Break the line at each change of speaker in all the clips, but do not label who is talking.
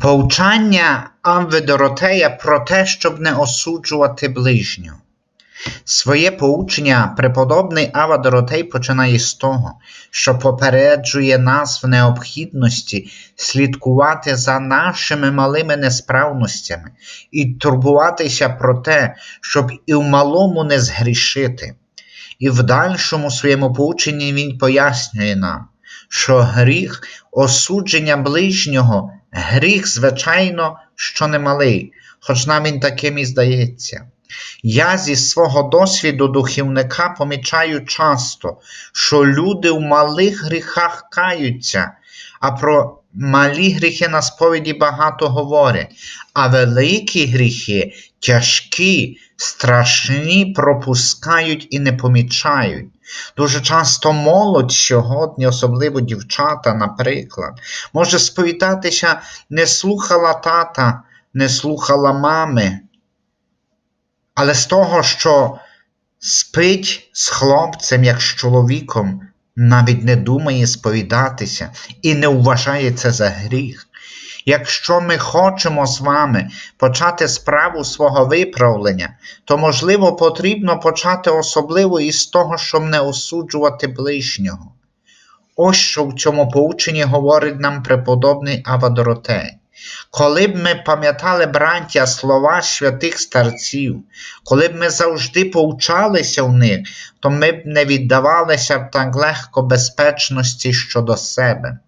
Повчання Амви Доротея про те, щоб не осуджувати ближнього. Своє поучення преподобний Ава Доротей починає з того, що попереджує нас в необхідності слідкувати за нашими малими несправностями і турбуватися про те, щоб і в малому не згрішити. І в дальшому своєму поученні він пояснює нам, що гріх осудження ближнього, гріх, звичайно, що немалий, хоч нам він таким і здається. Я зі свого досвіду духівника помічаю часто, що люди в малих гріхах каються, а про малі гріхи на сповіді багато говорять, а великі гріхи тяжкі, страшні пропускають і не помічають. Дуже часто молодь сьогодні, особливо дівчата, наприклад, може сповідатися, не слухала тата, не слухала мами. Але з того, що спить з хлопцем, як з чоловіком, навіть не думає сповідатися і не вважає це за гріх. Якщо ми хочемо з вами почати справу свого виправлення, то, можливо, потрібно почати особливо із того, щоб не осуджувати ближнього. Ось що в цьому поученні говорить нам преподобний Авадоротей. Коли б ми пам'ятали, браття, слова святих старців, коли б ми завжди повчалися в них, то ми б не віддавалися б так легко безпечності щодо себе.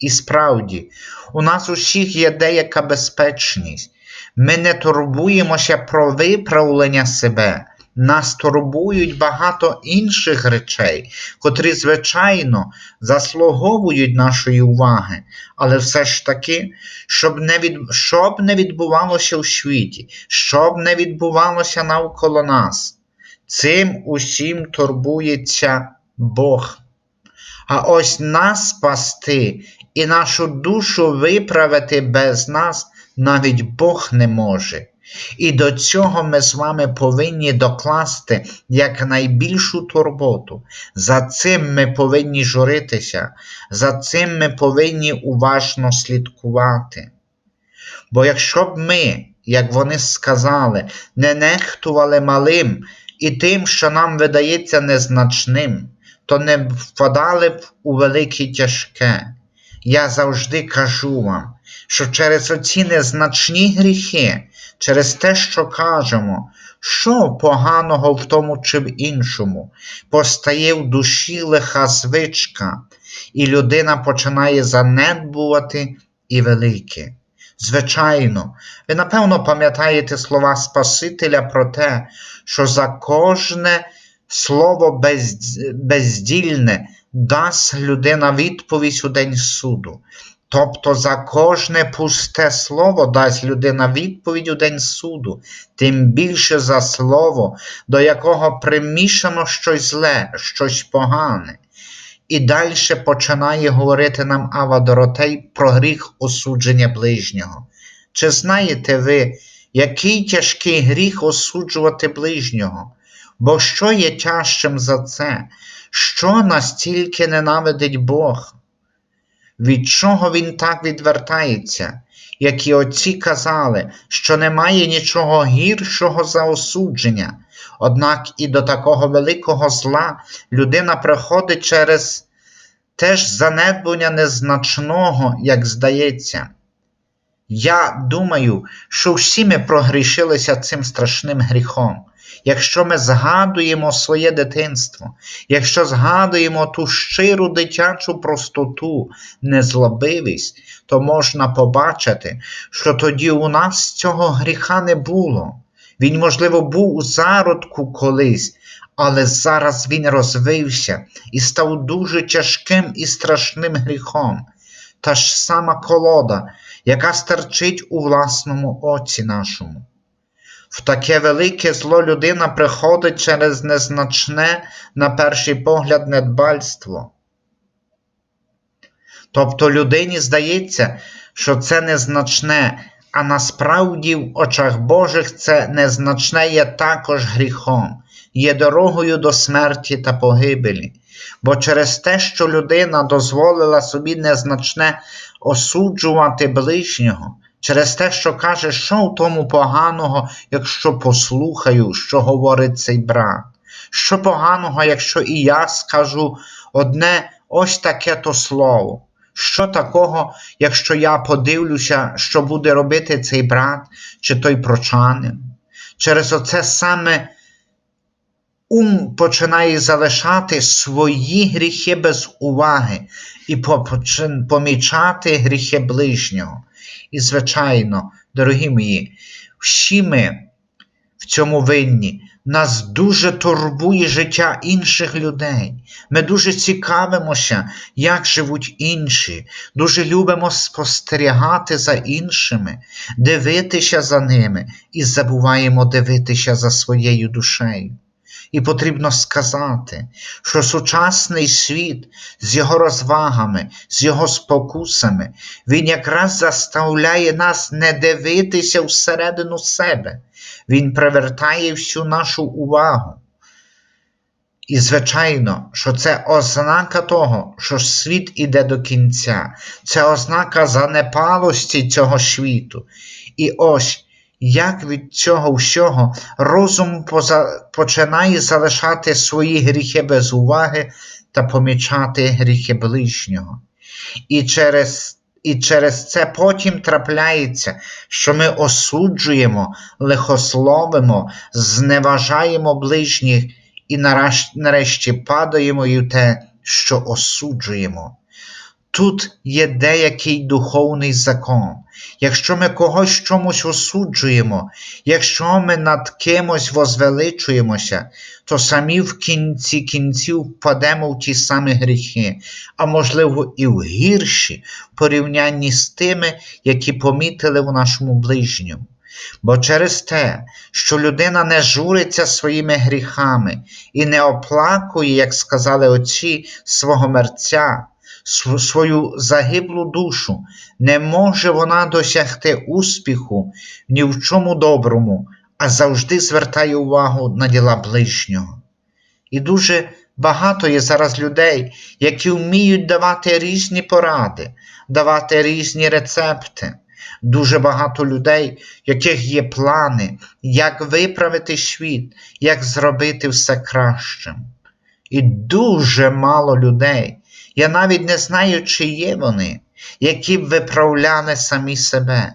І справді, у нас усіх є деяка безпечність. Ми не турбуємося про виправлення себе, нас турбують багато інших речей, котрі, звичайно, заслуговують нашої уваги, але все ж таки, щоб не від... щоб не відбувалося у світі, щоб не відбувалося навколо нас. Цим усім турбується Бог. А ось нас спасти і нашу душу виправити без нас навіть Бог не може. І до цього ми з вами повинні докласти якнайбільшу турботу. За цим ми повинні журитися, за цим ми повинні уважно слідкувати. Бо якщо б ми, як вони сказали, не нехтували малим і тим, що нам видається незначним, то не впадали б у велике тяжке. Я завжди кажу вам, що через оці незначні гріхи через те, що кажемо, що поганого в тому чи в іншому, постає в душі лиха звичка, і людина починає занедбувати і велике. Звичайно, ви напевно пам'ятаєте слова Спасителя про те, що за кожне слово бездільне дасть людина відповідь у день суду. Тобто за кожне пусте слово дасть людина відповідь у день суду, тим більше за слово, до якого примішано щось зле, щось погане. І далі починає говорити нам Ава Доротей про гріх осудження ближнього. Чи знаєте ви, який тяжкий гріх осуджувати ближнього? Бо що є тяжчим за це? Що настільки ненавидить Бог? від чого він так відвертається, як і отці казали, що немає нічого гіршого за осудження, однак і до такого великого зла людина приходить через теж занедбання незначного, як здається. Я думаю, що всі ми прогрішилися цим страшним гріхом. Якщо ми згадуємо своє дитинство, якщо згадуємо ту щиру дитячу простоту, незлобивість, то можна побачити, що тоді у нас цього гріха не було. Він, можливо, був у зародку колись, але зараз він розвився і став дуже тяжким і страшним гріхом. Та ж сама колода, яка стерчить у власному оці нашому. В таке велике зло людина приходить через незначне, на перший погляд, недбальство. Тобто людині здається, що це незначне, а насправді в очах Божих це незначне є також гріхом, є дорогою до смерті та погибелі. Бо через те, що людина дозволила собі незначне осуджувати ближнього, через те, що каже, що в тому поганого, якщо послухаю, що говорить цей брат, що поганого, якщо і я скажу одне ось таке то слово. Що такого, якщо я подивлюся, що буде робити цей брат чи той прочанин? Через оце саме ум починає залишати свої гріхи без уваги і помічати гріхи ближнього. І, звичайно, дорогі мої, всі ми в цьому винні. Нас дуже турбує життя інших людей. Ми дуже цікавимося, як живуть інші, дуже любимо спостерігати за іншими, дивитися за ними і забуваємо дивитися за своєю душею. І потрібно сказати, що сучасний світ з його розвагами, з його спокусами, він якраз заставляє нас не дивитися всередину себе. Він привертає всю нашу увагу. І, звичайно, що це ознака того, що світ іде до кінця, це ознака занепалості цього світу. І ось як від цього всього розум поза... починає залишати свої гріхи без уваги та помічати гріхи ближнього. І через і через це потім трапляється, що ми осуджуємо, лихословимо, зневажаємо ближніх і нарешті падаємо і в те, що осуджуємо. Тут є деякий духовний закон. Якщо ми когось чомусь осуджуємо, якщо ми над кимось возвеличуємося, то самі в кінці кінців впадемо в ті самі гріхи, а можливо і в гірші в порівнянні з тими, які помітили в нашому ближньому. Бо через те, що людина не журиться своїми гріхами і не оплакує, як сказали отці, свого мерця, свою загиблу душу, не може вона досягти успіху ні в чому доброму, а завжди звертає увагу на діла ближнього. І дуже багато є зараз людей, які вміють давати різні поради, давати різні рецепти. Дуже багато людей, яких є плани, як виправити світ, як зробити все кращим. І дуже мало людей, я навіть не знаю, чи є вони, які б виправляли самі себе.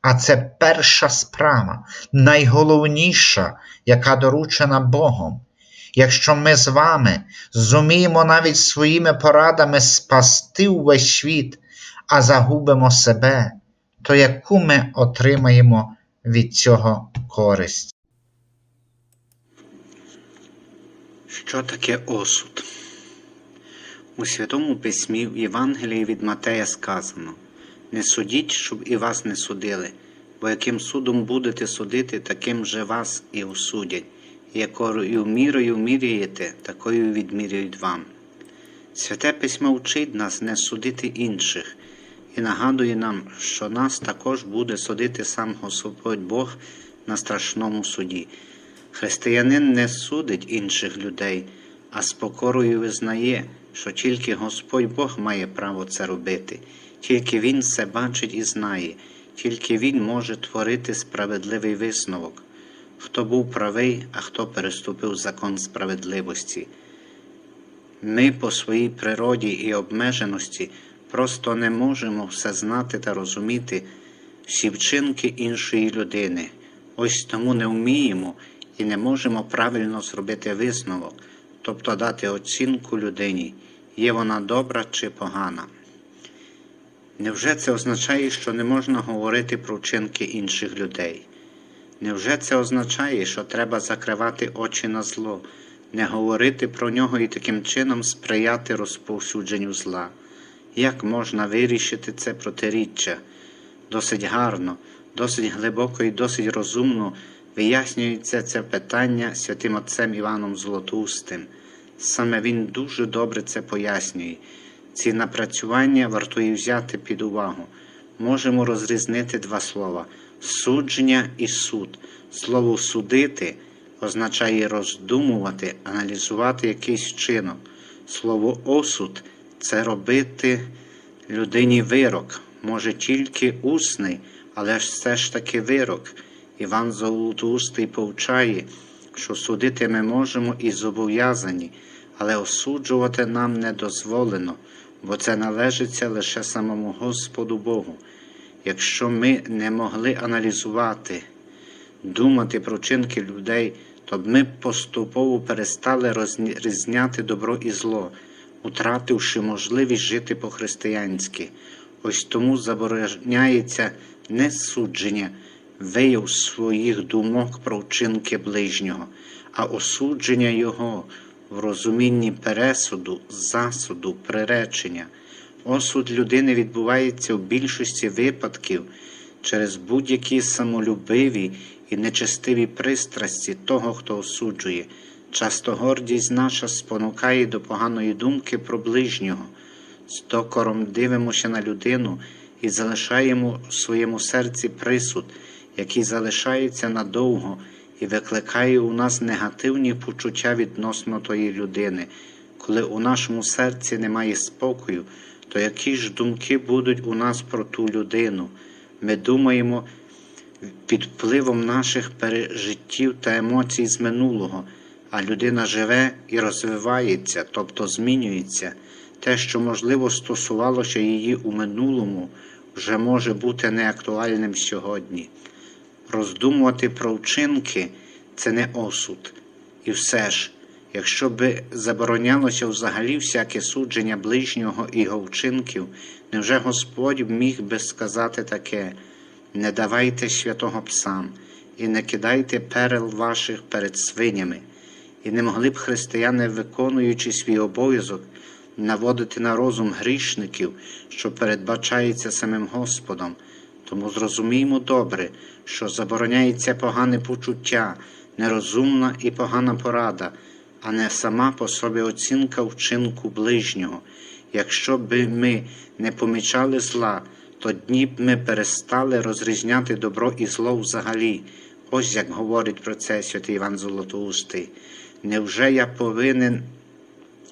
А це перша справа, найголовніша, яка доручена Богом. Якщо ми з вами зуміємо навіть своїми порадами спасти увесь світ, а загубимо себе, то яку ми отримаємо від цього користь?
Що таке осуд? У Святому Письмі в Євангелії від Матея сказано: Не судіть, щоб і вас не судили, бо яким судом будете судити, таким же вас і осудять, і якою мірою міряєте, такою відміряють вам. Святе письмо вчить нас не судити інших і нагадує нам, що нас також буде судити сам Господь Бог на страшному суді. Християнин не судить інших людей, а з покорою визнає, що тільки Господь Бог має право це робити, тільки Він все бачить і знає, тільки Він може творити справедливий висновок, хто був правий, а хто переступив закон справедливості. Ми по своїй природі і обмеженості просто не можемо все знати та розуміти всі вчинки іншої людини. Ось тому не вміємо і не можемо правильно зробити висновок, тобто дати оцінку людині, є вона добра чи погана. Невже це означає, що не можна говорити про вчинки інших людей? Невже це означає, що треба закривати очі на зло, не говорити про нього і таким чином сприяти розповсюдженню зла? Як можна вирішити це протиріччя? Досить гарно, досить глибоко і досить розумно вияснюється це питання святим отцем Іваном Золотоустим. Саме він дуже добре це пояснює. Ці напрацювання вартує взяти під увагу. Можемо розрізнити два слова судження і суд. Слово судити означає роздумувати, аналізувати якийсь вчинок. Слово осуд це робити людині вирок, може тільки усний, але все ж таки вирок. Іван Золотоустий повчає, що судити ми можемо і зобов'язані, але осуджувати нам не дозволено, бо це належиться лише самому Господу Богу. Якщо ми не могли аналізувати, думати про чинки людей, то б ми поступово перестали розрізняти добро і зло, утративши можливість жити по-християнськи. Ось тому забороняється не судження, вияв своїх думок про вчинки ближнього, а осудження його в розумінні пересуду, засуду, приречення. Осуд людини відбувається в більшості випадків через будь-які самолюбиві і нечестиві пристрасті того, хто осуджує. Часто гордість наша спонукає до поганої думки про ближнього. З докором дивимося на людину і залишаємо в своєму серці присуд, який залишається надовго і викликає у нас негативні почуття відносно тої людини. Коли у нашому серці немає спокою, то які ж думки будуть у нас про ту людину? Ми думаємо під впливом наших пережиттів та емоцій з минулого, а людина живе і розвивається, тобто змінюється. Те, що, можливо, стосувалося її у минулому, вже може бути неактуальним сьогодні. Роздумувати про вчинки це не осуд. І все ж, якщо би заборонялося взагалі всяке судження ближнього і його вчинків, невже Господь міг би сказати таке: не давайте святого псам і не кидайте перел ваших перед свинями, і не могли б християни, виконуючи свій обов'язок, наводити на розум грішників, що передбачається самим Господом. Тому зрозуміймо добре, що забороняється погане почуття, нерозумна і погана порада, а не сама по собі оцінка вчинку ближнього. Якщо би ми не помічали зла, то дні б ми перестали розрізняти добро і зло взагалі. Ось як говорить про це святий Іван Золотоустий. Невже я повинен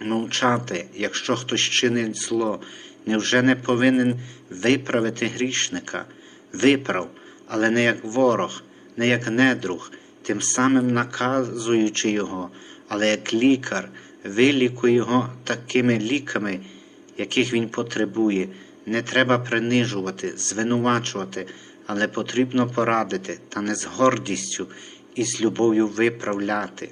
мовчати, якщо хтось чинить зло, невже не повинен виправити грішника? Виправ, але не як ворог, не як недруг, тим самим наказуючи його, але як лікар, вилікуй його такими ліками, яких він потребує. Не треба принижувати, звинувачувати, але потрібно порадити та не з гордістю і з любов'ю виправляти.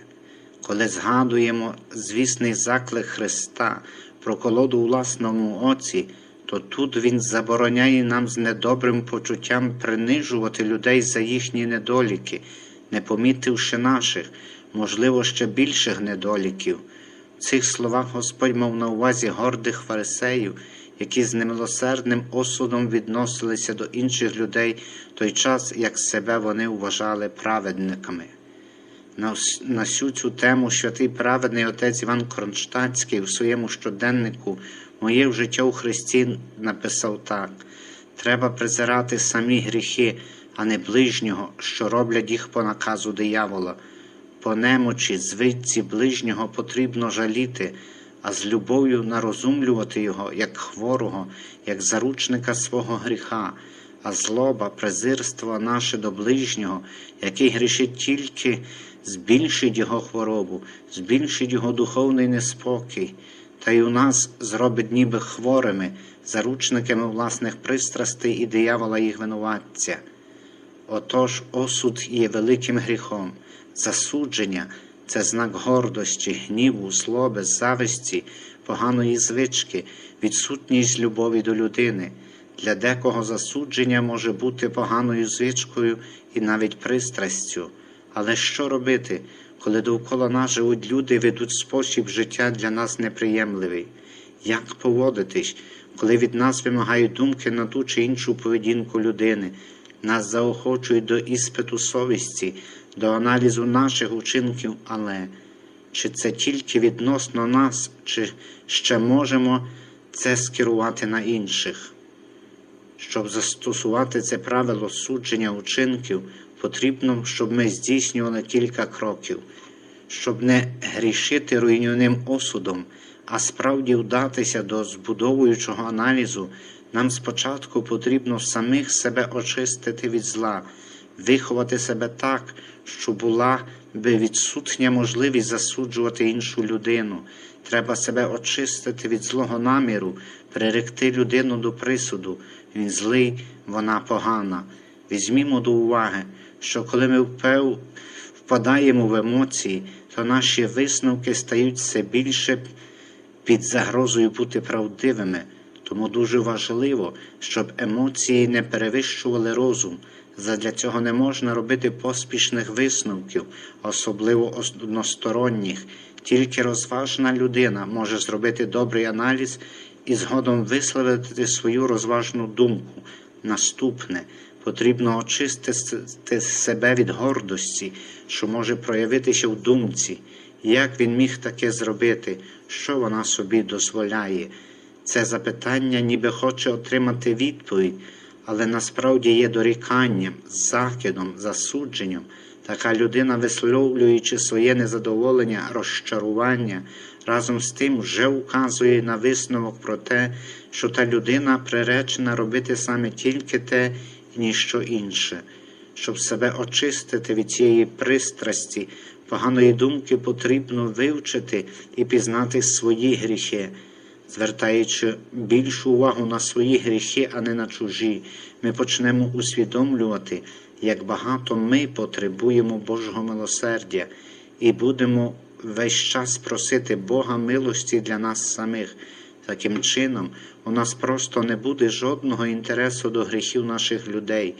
Коли згадуємо звісний заклик Христа про колоду у власному оці, то тут Він забороняє нам з недобрим почуттям принижувати людей за їхні недоліки, не помітивши наших, можливо, ще більших недоліків. В цих словах Господь мав на увазі гордих фарисеїв, які з немилосердним осудом відносилися до інших людей в той час, як себе вони вважали праведниками. На, на всю цю тему святий праведний отець Іван Кронштадтський у своєму щоденнику Моє життя у Христі написав так: треба презирати самі гріхи, а не ближнього, що роблять їх по наказу диявола. По немочі, звидці ближнього потрібно жаліти, а з любов'ю нарозумлювати його, як хворого, як заручника свого гріха, а злоба, презирство наше до ближнього, який грішить тільки, збільшить його хворобу, збільшить його духовний неспокій, та й у нас зробить ніби хворими, заручниками власних пристрастей і диявола їх винуватця. Отож, осуд є великим гріхом, засудження це знак гордості, гніву, злоби, зависті, поганої звички, відсутність любові до людини. Для декого засудження може бути поганою звичкою і навіть пристрастю. Але що робити, коли довкола нас живуть люди ведуть спосіб життя для нас неприємливий? Як поводитись, коли від нас вимагають думки на ту чи іншу поведінку людини, нас заохочують до іспиту совісті, до аналізу наших учинків, але чи це тільки відносно нас, чи ще можемо це скерувати на інших? Щоб застосувати це правило судження учинків, потрібно, щоб ми здійснювали кілька кроків, щоб не грішити руйнівним осудом, А справді вдатися до збудовуючого аналізу, нам спочатку потрібно самих себе очистити від зла, виховати себе так, щоб була би відсутня можливість засуджувати іншу людину. Треба себе очистити від злого наміру, приректи людину до присуду. Він злий, вона погана. Візьмімо до уваги, що коли ми впадаємо в емоції, то наші висновки стають все більше під загрозою бути правдивими. Тому дуже важливо, щоб емоції не перевищували розум. Задля цього не можна робити поспішних висновків, особливо односторонніх. Тільки розважна людина може зробити добрий аналіз і згодом висловити свою розважну думку. Наступне потрібно очистити себе від гордості, що може проявитися в думці. Як він міг таке зробити, що вона собі дозволяє? Це запитання ніби хоче отримати відповідь, але насправді є доріканням, закидом, засудженням. Така людина, висловлюючи своє незадоволення, розчарування, разом з тим вже указує на висновок про те, що та людина приречена робити саме тільки те ніщо інше. Щоб себе очистити від цієї пристрасті, поганої думки потрібно вивчити і пізнати свої гріхи. Звертаючи більшу увагу на свої гріхи, а не на чужі, ми почнемо усвідомлювати, як багато ми потребуємо Божого милосердя і будемо весь час просити Бога милості для нас самих. Таким чином, у нас просто не буде жодного інтересу до гріхів наших людей.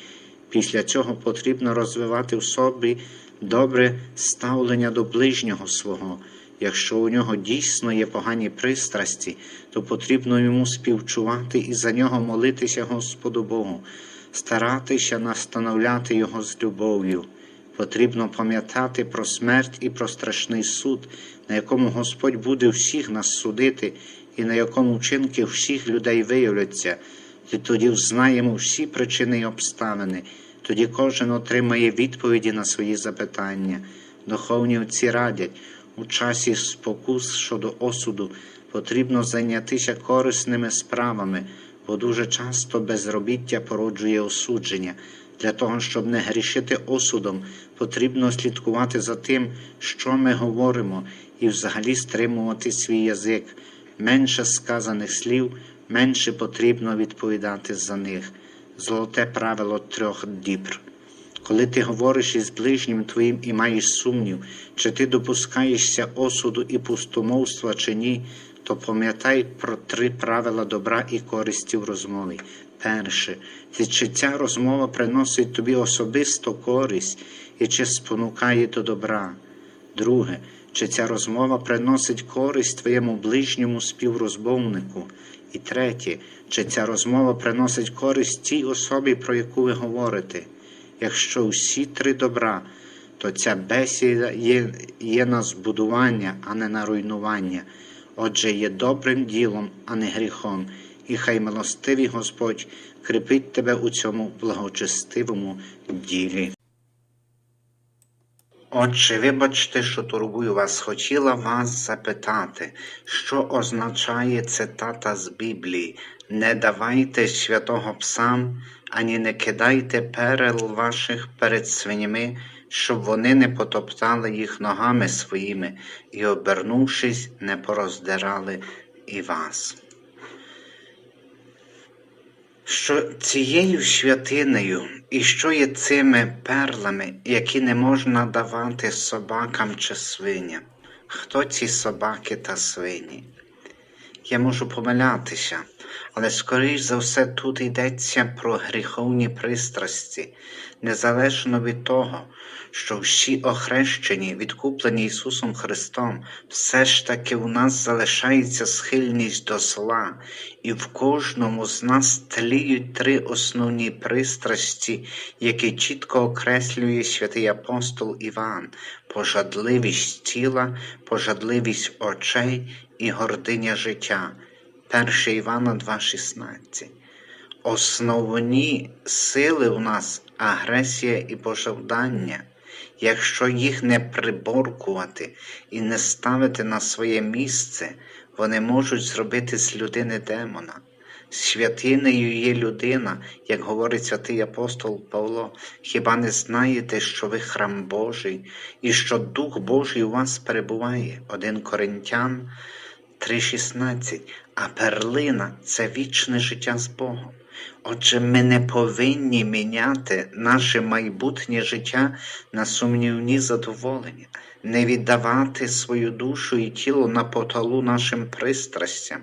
Після цього потрібно розвивати в собі добре ставлення до ближнього свого. Якщо у нього дійсно є погані пристрасті, то потрібно йому співчувати і за нього молитися Господу Богу, старатися настановляти його з любов'ю. Потрібно пам'ятати про смерть і про страшний суд, на якому Господь буде всіх нас судити, і на якому вчинки всіх людей виявляться, і тоді взнаємо всі причини і обставини, тоді кожен отримає відповіді на свої запитання. Духовні отці радять, у часі спокус щодо осуду потрібно зайнятися корисними справами, бо дуже часто безробіття породжує осудження. Для того, щоб не грішити осудом, потрібно слідкувати за тим, що ми говоримо, і взагалі стримувати свій язик. Менше сказаних слів, менше потрібно відповідати за них. Золоте правило трьох дібр. Коли ти говориш із ближнім твоїм і маєш сумнів, чи ти допускаєшся осуду і пустомовства чи ні, то пам'ятай про три правила добра і користі в розмові. Перше, чи ця розмова приносить тобі особисто користь і чи спонукає до добра. Друге, чи ця розмова приносить користь твоєму ближньому співрозмовнику. І третє, чи ця розмова приносить користь тій особі, про яку ви говорите. Якщо всі три добра, то ця бесіда є, є на збудування, а не на руйнування. Отже, є добрим ділом, а не гріхом, і хай милостивий Господь кріпить тебе у цьому благочестивому ділі. Отже, вибачте, що турбую вас, хотіла вас запитати, що означає цитата з Біблії Не давайте святого псам, ані не кидайте перел ваших перед свинями, щоб вони не потоптали їх ногами своїми і, обернувшись, не пороздирали і вас. Що цією святинею і що є цими перлами, які не можна давати собакам чи свиням? Хто ці собаки та свині? Я можу помилятися, але скоріш за все тут йдеться про гріховні пристрасті, незалежно від того, що всі охрещені, відкуплені Ісусом Христом, все ж таки у нас залишається схильність до зла, і в кожному з нас тліють три основні пристрасті, які чітко окреслює святий апостол Іван: пожадливість тіла, пожадливість очей і гординя життя. 1 Івана 2,16. Основні сили у нас агресія і пожадання. Якщо їх не приборкувати і не ставити на своє місце, вони можуть зробити з людини демона. Святинею є людина, як говорить святий апостол Павло. Хіба не знаєте, що ви храм Божий і що Дух Божий у вас перебуває? 1 Коринтян 3,16. А перлина це вічне життя з Богом. Отже, ми не повинні міняти наше майбутнє життя на сумнівні задоволення, не віддавати свою душу і тіло на поталу нашим пристрастям,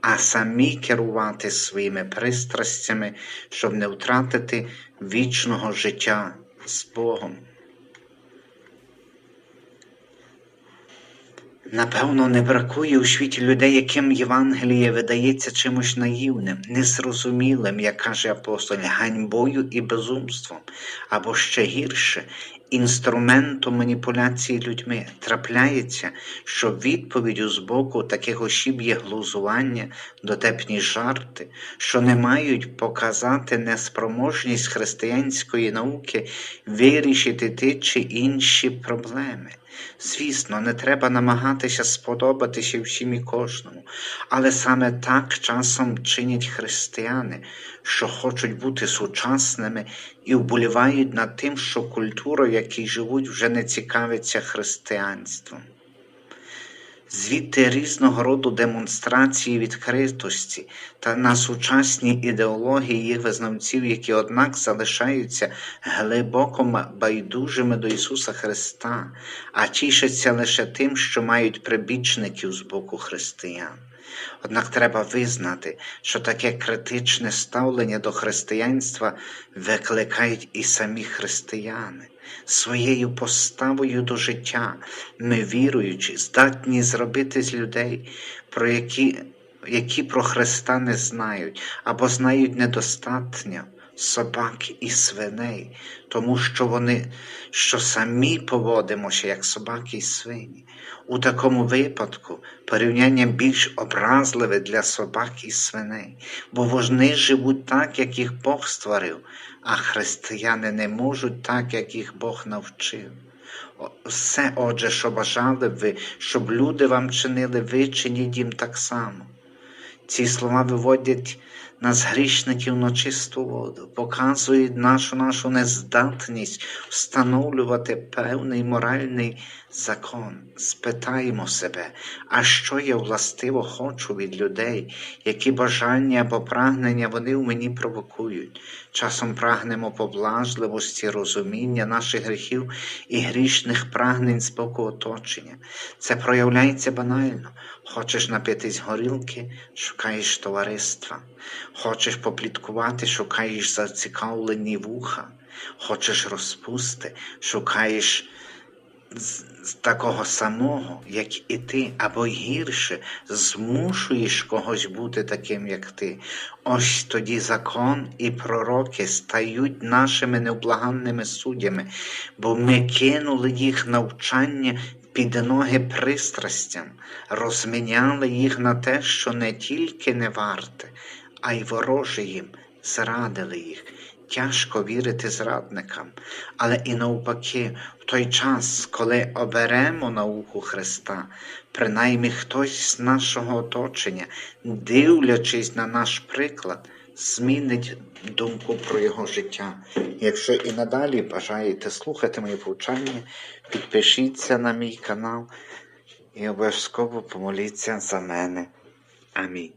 а самі керувати своїми пристрастями, щоб не втратити вічного життя з Богом. Напевно, не бракує у світі людей, яким Євангеліє видається чимось наївним, незрозумілим, як каже апостол, ганьбою і безумством, або ще гірше, інструментом маніпуляції людьми. Трапляється, що відповіддю з боку таких осіб є глузування, дотепні жарти, що не мають показати неспроможність християнської науки вирішити ті чи інші проблеми. Звісно, не треба намагатися сподобатися всім і кожному, але саме так часом чинять християни, що хочуть бути сучасними і вболівають над тим, що культура, в якій живуть, вже не цікавиться християнством. Звідти різного роду демонстрації відкритості та на сучасні ідеології їх визнавців, які, однак, залишаються глибоко байдужими до Ісуса Христа, а тішаться лише тим, що мають прибічників з боку християн. Однак треба визнати, що таке критичне ставлення до християнства викликають і самі християни. Своєю поставою до життя ми віруючи, здатні зробити з людей, про які, які про Христа не знають або знають недостатньо собак і свиней, тому що вони що самі поводимося як собаки і свині. У такому випадку порівняння більш образливе для собак і свиней, бо вони живуть так, як їх Бог створив, а християни не можуть так, як їх Бог навчив. Все, отже, що бажали б ви, щоб люди вам чинили, ви чиніть їм так само. Ці слова виводять нас грішників на чисту воду, показують нашу нашу нездатність встановлювати певний моральний закон. Спитаємо себе, а що я властиво хочу від людей, які бажання або прагнення вони в мені провокують. Часом прагнемо поблажливості, розуміння наших гріхів і грішних прагнень з боку оточення. Це проявляється банально. Хочеш напитись горілки, шукаєш товариства. Хочеш попліткувати, шукаєш зацікавлені вуха. Хочеш розпусти, шукаєш такого самого, як і ти, або гірше, змушуєш когось бути таким, як ти. Ось тоді закон і пророки стають нашими невблаганними суддями, бо ми кинули їх навчання під ноги пристрастям, розміняли їх на те, що не тільки не варте, а й вороже їм, зрадили їх. Тяжко вірити зрадникам, але і навпаки, в той час, коли оберемо науку Христа, принаймні хтось з нашого оточення, дивлячись на наш приклад, змінить думку про його життя. Якщо і надалі бажаєте слухати мої повчання, підпишіться на мій канал і обов'язково помоліться за мене. Амінь.